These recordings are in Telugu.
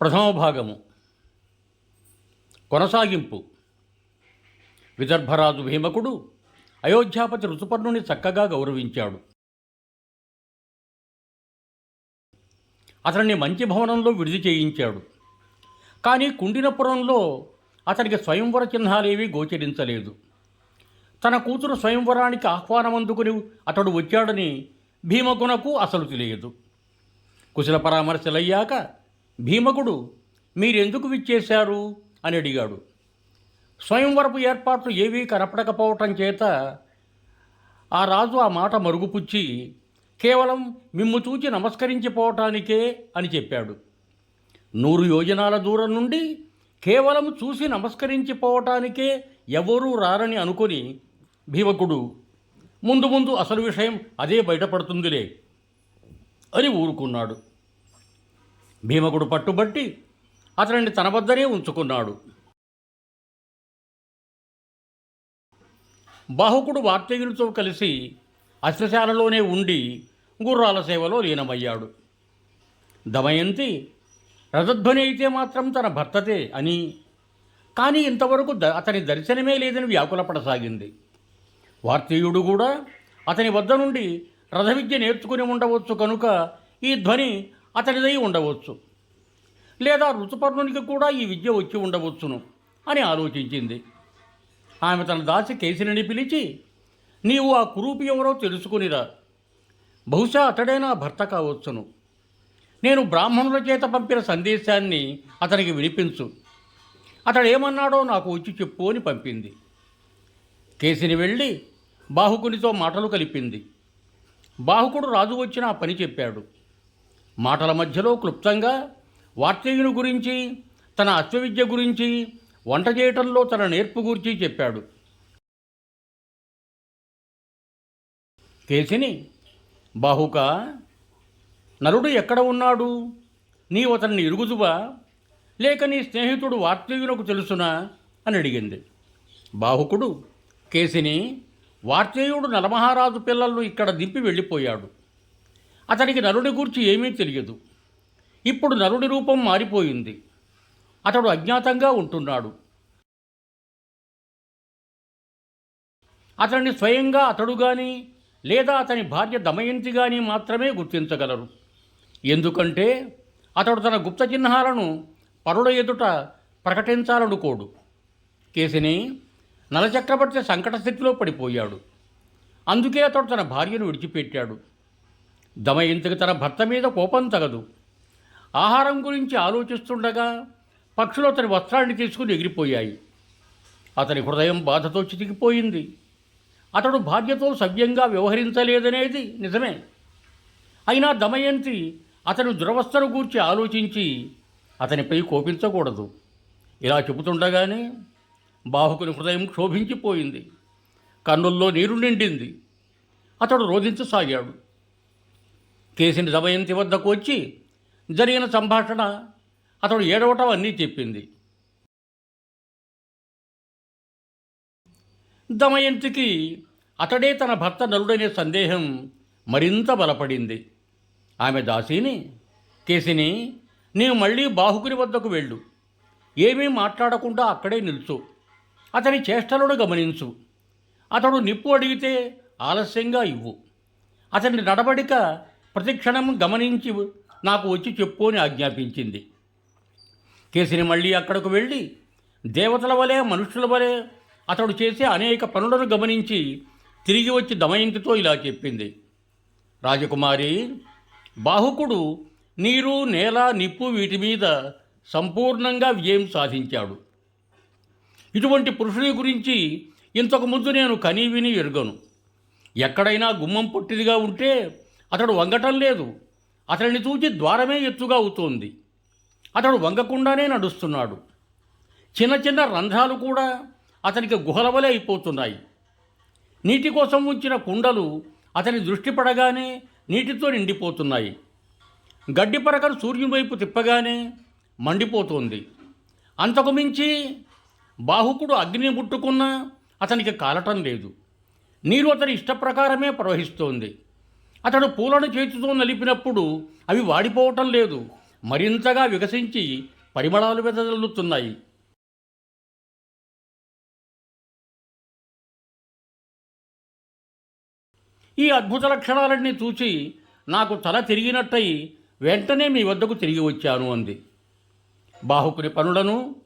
ప్రథమ భాగము. కొనసాగింపు. విదర్భరాజు భీమకుడు అయోధ్యాపతి ఋతుపర్ణుని చక్కగా గౌరవించాడు. అతన్ని మంచి భవనంలో విడిది చేయించాడు. కానీ కుండినపురంలో అతనికి స్వయంవర చిహ్నాలేవీ గోచరించలేదు. తన కూతురు స్వయంవరానికి ఆహ్వానమందుకుని అతడు వచ్చాడని భీమకునకు అసలు తెలియదు. కుశల పరామర్శలయ్యాక భీమకుడు మీరెందుకు విచ్చేశారు? అని అడిగాడు. స్వయంవరపు ఏర్పాట్లు ఏవీ కనపడకపోవటం చేత ఆ రాజు ఆ మాట మరుగుపుచ్చి కేవలం మిమ్ము చూచి నమస్కరించిపోవటానికే అని చెప్పాడు. నూరు యోజనాల దూరం నుండి కేవలం చూసి నమస్కరించిపోవటానికే ఎవరూ రారని అనుకొని భీమకుడు ముందు ముందు అసలు విషయం అదే బయటపడుతుందిలే అని ఊరుకున్నాడు. భీమకుడు పట్టుబట్టి అతనిని తన వద్దనే ఉంచుకున్నాడు. బాహుకుడు వార్తయునితో కలిసి అశ్వశాలలోనే ఉండి గుర్రాల సేవలో లీనమయ్యాడు. దమయంతి రథధ్వని అయితే మాత్రం తన భర్తతే అని కానీ ఇంతవరకు ద అతని దర్శనమే లేదని వ్యాకులపడసాగింది. వార్తీయుడు కూడా అతని వద్ద నుండి రథ విద్య నేర్చుకుని ఉండవచ్చు కనుక ఈ ధ్వని అతనిదై ఉండవచ్చు. లేదా ఋతుపర్ణునికి కూడా ఈ విద్య వచ్చి ఉండవచ్చును అని ఆలోచించింది. ఆమె తన దాసి కేసిని పిలిచి నీవు ఆ కురూపి ఎవరో తెలుసుకునిరా. బహుశా అతడే నా భర్త కావచ్చును. నేను బ్రాహ్మణుల చేత పంపిన సందేశాన్ని అతనికి వినిపించు. అతడు ఏమన్నాడో నాకు వచ్చి చెప్పు అని పంపింది. కేసిని వెళ్ళి బాహుకునితో మాటలు కలిపింది. బాహుకుడు రాజు వచ్చిన ఆ పని చెప్పాడు. మాటల మధ్యలో క్లుప్తంగా వార్తీయుని గురించి తన అశ్వవిద్య గురించి వంట చేయటంలో తన నేర్పు గురించి చెప్పాడు. కేసిని బాహుక నలుడు ఎక్కడ ఉన్నాడు? నీవు అతన్ని ఇరుగుదువా? లేక నీ స్నేహితుడు వార్తీయునకు తెలుసునా? అని అడిగింది. బాహుకుడు కేసిని వార్తేయుడు నలమహారాజు పిల్లలను ఇక్కడ దింపి వెళ్ళిపోయాడు. అతనికి నరుడి గూర్చి ఏమీ తెలియదు. ఇప్పుడు నరుడి రూపం మారిపోయింది. అతడు అజ్ఞాతంగా ఉంటున్నాడు. అతన్ని స్వయంగా అతడు కానీ లేదా అతని భార్య దమయంతి కానీ మాత్రమే గుర్తించగలరు. ఎందుకంటే అతడు తన గుప్త చిహ్నాలను పరుల ఎదుట ప్రకటించాలనుకోడు. కేసిని నలచక్రవర్తి సంకట స్థితిలో పడిపోయాడు. అందుకే అతడు తన భార్యను విడిచిపెట్టాడు. దమయంతికి తన భర్త మీద కోపం తగదు. ఆహారం గురించి ఆలోచిస్తుండగా పక్షులు అతని వస్త్రాన్ని తీసుకుని ఎగిరిపోయాయి. అతని హృదయం బాధతో చితికిపోయింది. అతడు భార్యతో సవ్యంగా వ్యవహరించలేదనేది నిజమే. అయినా దమయంతి అతను దురవస్థను గూర్చి ఆలోచించి అతనిపై కోపించకూడదు. ఇలా చెబుతుండగానే బాహుకుని హృదయం క్షోభించిపోయింది. కన్నుల్లో నీరు నిండింది. అతడు రోధించసాగాడు. కేసిని దమయంతి వద్దకు వచ్చి జరిగిన సంభాషణ అతడు ఏడవటం అన్నీ చెప్పింది. దమయంతికి అతడే తన భర్త నలుడనే సందేహం మరింత బలపడింది. ఆమె దాసిని కేసిని నీవు మళ్ళీ బాహుకుని వద్దకు వెళ్ళు. ఏమీ మాట్లాడకుండా అక్కడే నిల్చు. అతని చేష్టలను గమనించు. అతడు నిప్పు అడిగితే ఆలస్యంగా ఇవ్వు. అతని నడవడిక ప్రతిక్షణం గమనించి నాకు వచ్చి చెప్పు అని ఆజ్ఞాపించింది. కేసిని మళ్ళీ అక్కడకు వెళ్ళి దేవతల వలె మనుషుల వలె అతడు చేసే అనేక పనులను గమనించి తిరిగి వచ్చి దమయంతితో ఇలా చెప్పింది. రాజకుమారి బాహుకుడు నీరు నేల నిప్పు వీటి మీద సంపూర్ణంగా విజయం సాధించాడు. ఇటువంటి పురుషుని గురించి ఇంతకు ముందు నేను కనీ విని ఎరుగను. ఎక్కడైనా గుమ్మం పుట్టిదిగా ఉంటే అతడు వంగటం లేదు. అతడిని చూచి ద్వారమే ఎత్తుగా అవుతోంది అతడు వంగకుండానే నడుస్తున్నాడు. చిన్న చిన్న రంధ్రాలు కూడా అతనికి గుహల వలె అయిపోతున్నాయి. నీటి కోసం ఉంచిన కుండలు అతని దృష్టి పడగానే నీటితో నిండిపోతున్నాయి. గడ్డి పరకను సూర్యుని వైపు తిప్పగానే మండిపోతోంది. అంతకు మించి బాహుకుడు అగ్ని ముట్టుకున్నా అతనికి కాలటం లేదు. నీరు అతని ఇష్టప్రకారమే ప్రవహిస్తోంది. అతడు పూలను చేతితో నలిపినప్పుడు అవి వాడిపోవటం లేదు. మరింతగా వికసించి పరిమళాలు వెదజల్లుతున్నాయి. ఈ అద్భుత లక్షణాలన్నీ చూచి నాకు తల తిరిగినట్టయి వెంటనే మీ వద్దకు తిరిగి వచ్చాను అంది. బాహుకుని పనులను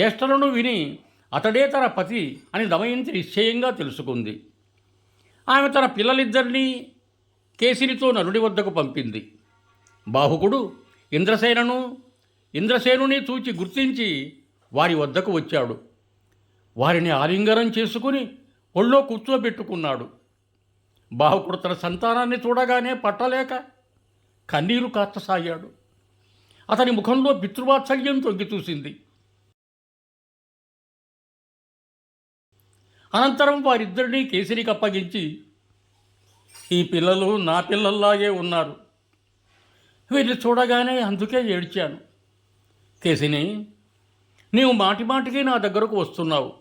చేష్టలను విని అతడే తన పతి అని దమయంతి నిశ్చయంగా తెలుసుకుంది. ఆమె తన పిల్లలిద్దరినీ కేసినితో నలుడి వద్దకు పంపింది. బాహుకుడు ఇంద్రసేనను ఇంద్రసేనుని చూచి గుర్తించి వారి వద్దకు వచ్చాడు. వారిని ఆలింగనం చేసుకుని ఒళ్ళో కూర్చోబెట్టుకున్నాడు. బాహుకుడు తన సంతానాన్ని చూడగానే పట్టలేక కన్నీరు కార్చసాగాడు అతని ముఖంలో పితృవాత్సల్యం తొంగి చూసింది. అనంతరం వారిద్దరినీ కేసరికి అప్పగించి ఈ పిల్లలు నా పిల్లల్లాగే ఉన్నారు. వీరిని చూడగానే అందుకే ఏడ్చాను. కేసిని నీవు మాటి మాటికి నా దగ్గరకు వస్తున్నావు.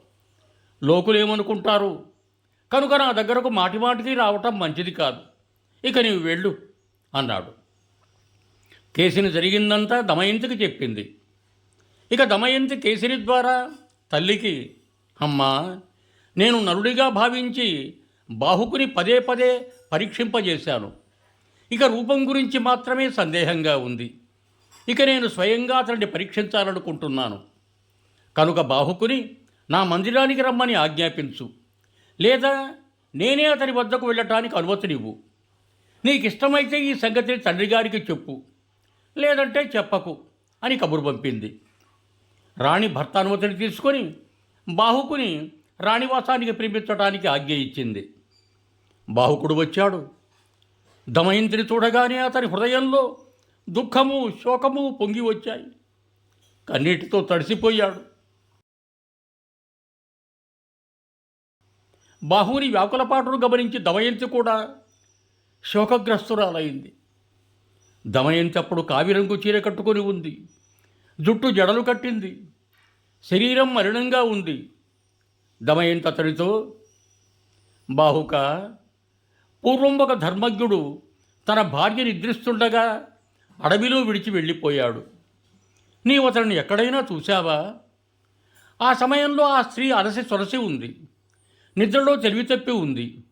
లోకులేమనుకుంటారు కనుక నా దగ్గరకు మాటి మాటికి రావటం మంచిది కాదు. ఇక నీవు వెళ్ళు అన్నాడు. కేసిని జరిగిందంతా దమయంతికి చెప్పింది. ఇక దమయంతి కేసిని ద్వారా తల్లికి అమ్మా నేను నరుడిగా భావించి బాహుకుని పదే పదే పరీక్షింపజేశాను. ఇక రూపం గురించి మాత్రమే సందేహంగా ఉంది. ఇక నేను స్వయంగా అతన్ని పరీక్షించాలనుకుంటున్నాను. కనుక బాహుకుని నా మందిరానికి రమ్మని ఆజ్ఞాపించు. లేదా నేనే అతని వద్దకు వెళ్ళటానికి అనుమతినివ్వు. నీకు ఇష్టమైతే ఈ సంగతిని తండ్రి గారికి చెప్పు. లేదంటే చెప్పకు అని కబురు పంపింది. రాణి భర్త అనుమతిని తీసుకొని బాహుకుని రాణివాసానికి ప్రేమించడానికి ఆజ్ఞ ఇచ్చింది. బాహుకుడు వచ్చాడు. దమయంతిని చూడగానే అతని హృదయంలో దుఃఖము శోకము పొంగి వచ్చాయి. కన్నీటితో తడిసిపోయాడు. బాహుని వ్యాకులపాటును గమనించి దమయంతి కూడా శోకగ్రస్తురాలైంది. దమయంతి అప్పుడు కావిరంగు చీర కట్టుకొని ఉంది. జుట్టు జడలు కట్టింది. శరీరం మరణంగా ఉంది. దమయంతి అతడితో బాహుక పూర్వం ఒక ధర్మజ్ఞుడు తన భార్య నిద్రిస్తుండగా అడవిలో విడిచి వెళ్ళిపోయాడు. నీవు అతన్ని ఎక్కడైనా చూశావా? ఆ సమయంలో ఆ స్త్రీ అలసి సొలసి ఉంది. నిద్రలో తెలివి తప్పి ఉంది.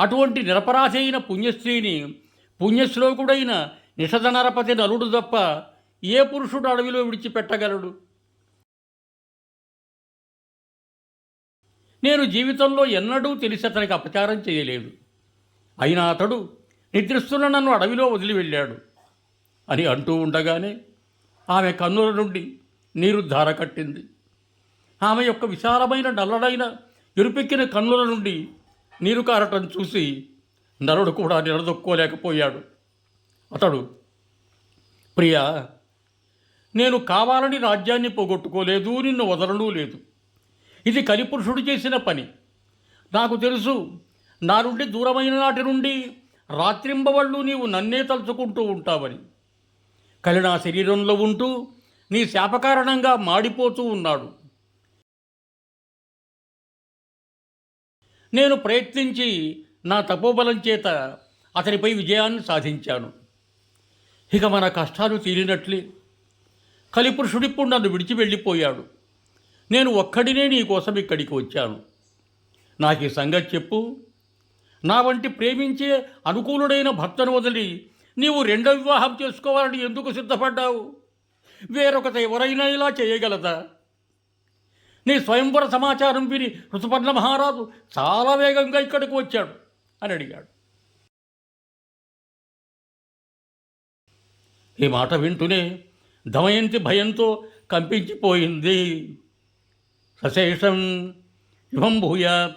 అటువంటి నిరపరాధి అయిన పుణ్యస్త్రీని పుణ్యశ్లోకుడైన నిషధనరపతి నలుడు తప్ప ఏ పురుషుడు అడవిలో విడిచిపెట్టగలడు? నేను జీవితంలో ఎన్నడూ తెలిసి అతనికి అపచారం చేయలేదు. అయినా అతడు నిద్రిస్తున్న నన్ను అడవిలో వదిలి వెళ్ళాడు అని అంటూ ఉండగానే ఆమె కన్నుల నుండి నీరు ధార కట్టింది. ఆమె యొక్క విశాలమైన నల్లడైన ఎరుపెక్కిన కన్నుల నుండి నీరు కారటం చూసి నరుడు కూడా నిలదొక్కోలేకపోయాడు. అతడు ప్రియా నేను కావాలని రాజ్యాన్ని పోగొట్టుకోలేదు నిన్ను వదలనూ లేదు. ఇది కలిపురుషుడు చేసిన పని. నాకు తెలుసు నా నుండి దూరమైన నాటి నుండి రాత్రింబవళ్ళు నీవు నన్నే తలుచుకుంటూ ఉంటావని. కలి నా శరీరంలో ఉంటూ నీ శాపకారణంగా మాడిపోతూ ఉన్నాడు. నేను ప్రయత్నించి నా తపోబలం చేత అతనిపై విజయాన్ని సాధించాను. ఇక మన కష్టాలు తీరినట్లే. కలిపురుషుడిప్పుడు నన్ను విడిచి వెళ్ళిపోయాడు. నేను ఒక్కడినే నీ కోసం ఇక్కడికి వచ్చాను. నాకు ఈ సంగతి చెప్పు. నా వంటి ప్రేమించే అనుకూలుడైన భర్తను వదిలి నీవు రెండో వివాహం చేసుకోవాలని ఎందుకు సిద్ధపడ్డావు? వేరొకత ఎవరైనా ఇలా చేయగలదా? నీ స్వయంవర సమాచారం విని ఋతుపర్ణ మహారాజు చాలా వేగంగా ఇక్కడికి వచ్చాడు అని అడిగాడు. ఈ మాట వింటూనే దమయంతి భయంతో కంపించిపోయింది. సశేషం శుభం భూయాత్.